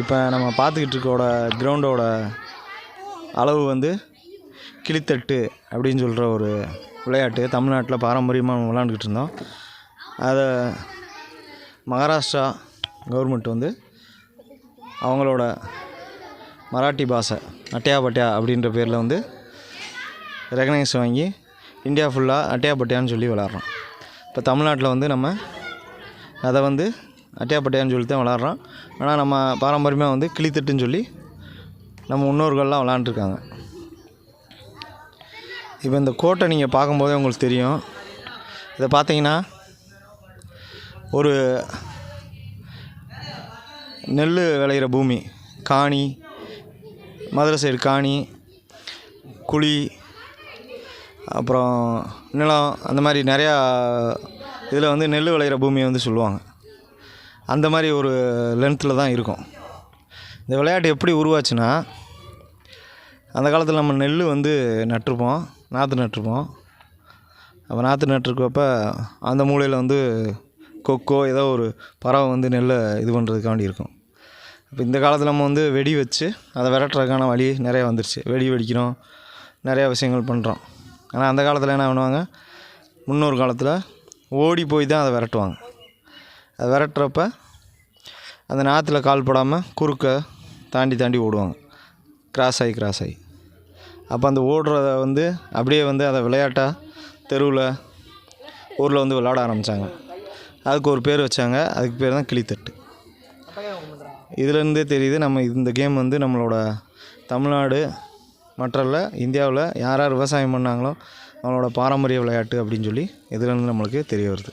இப்போ நம்ம பார்த்துக்கிட்டு இருக்கோட கிரவுண்டோட அளவு வந்து கிளித்தட்டு அப்படின்னு சொல்கிற ஒரு விளையாட்டு. தமிழ்நாட்டில் பாரம்பரியமாக விளாண்டுக்கிட்டு இருந்தோம். அதை மகாராஷ்டிரா கவர்மெண்ட் வந்து அவங்களோட மராட்டி பாஷை அட்டையா பட்டையா அப்படின்ற பேரில் வந்து ரெகனைஸ் வாங்கி இந்தியா ஃபுல்லாக அட்டையா பட்டையான்னு சொல்லி விளாட்றோம். இப்போ தமிழ்நாட்டில் வந்து நம்ம அதை வந்து அட்டையாப்பட்டையான்னு சொல்லி தான் விளாட்றோம். ஆனால் நம்ம பாரம்பரியமாக வந்து கிளித்தட்டுன்னு சொல்லி நம்ம முன்னோர்கள்லாம் விளாண்டுருக்காங்க. இப்போ இந்த கோட்டை நீங்கள் பார்க்கும்போதே உங்களுக்கு தெரியும். இதை பார்த்தீங்கன்னா ஒரு நெல் விளையிற பூமி. காணி மதுரை சைடு காணி குழி அப்புறம் நிலம் அந்த மாதிரி நிறையா இதில் வந்து நெல் விளையிற பூமியை வந்து சொல்லுவாங்க. அந்த மாதிரி ஒரு லென்த்தில் தான் இருக்கும். இந்த விளையாட்டு எப்படி உருவாச்சுன்னா அந்த காலத்தில் நம்ம நெல் வந்து நட்டிருப்போம் நாற்று நட்டிருப்போம். அப்போ நாற்று நட்டுருக்கப்ப அந்த மூலையில் வந்து கொக்கோ ஏதோ ஒரு பறவை வந்து நெல்லை இது பண்ணுறதுக்காண்டி இருக்கும். இப்போ இந்த காலத்தில் நம்ம வந்து வெடி வச்சு அதை விரட்டுறதுக்கான வழி நிறைய வந்துருச்சு. வெடி வெடிக்கிறோம் நிறையா விஷயங்கள் பண்ணுறோம் ஆனால் அந்த காலத்தில் என்ன பண்ணுவாங்க? முன்னொரு காலத்தில் ஓடி போய் தான் அதை விரட்டுவாங்க. அதை விரட்டுறப்ப அந்த நாற்றுல கால் போடாமல் குறுக்க தாண்டி தாண்டி ஓடுவாங்க. கிராஸ் ஆகி கிராஸ் ஆகி. அப்போ அந்த ஓடுறத வந்து அப்படியே வந்து அதை விளையாட்டாக தெருவில் ஊரில் வந்து விளாட ஆரம்பித்தாங்க அதுக்கு ஒரு பேர் வச்சாங்க. அதுக்கு பேர் தான் கிளித்தட்டு. இதுலேருந்தே தெரியுது நம்ம இந்த கேம் வந்து நம்மளோட தமிழ்நாடு மற்றல்ல இந்தியாவில் யார் யார் விவசாயம் பண்ணாங்களோ அவங்களோட பாரம்பரிய விளையாட்டு அப்படின்னு சொல்லி இதுலேருந்து நம்மளுக்கு தெரிய வருது.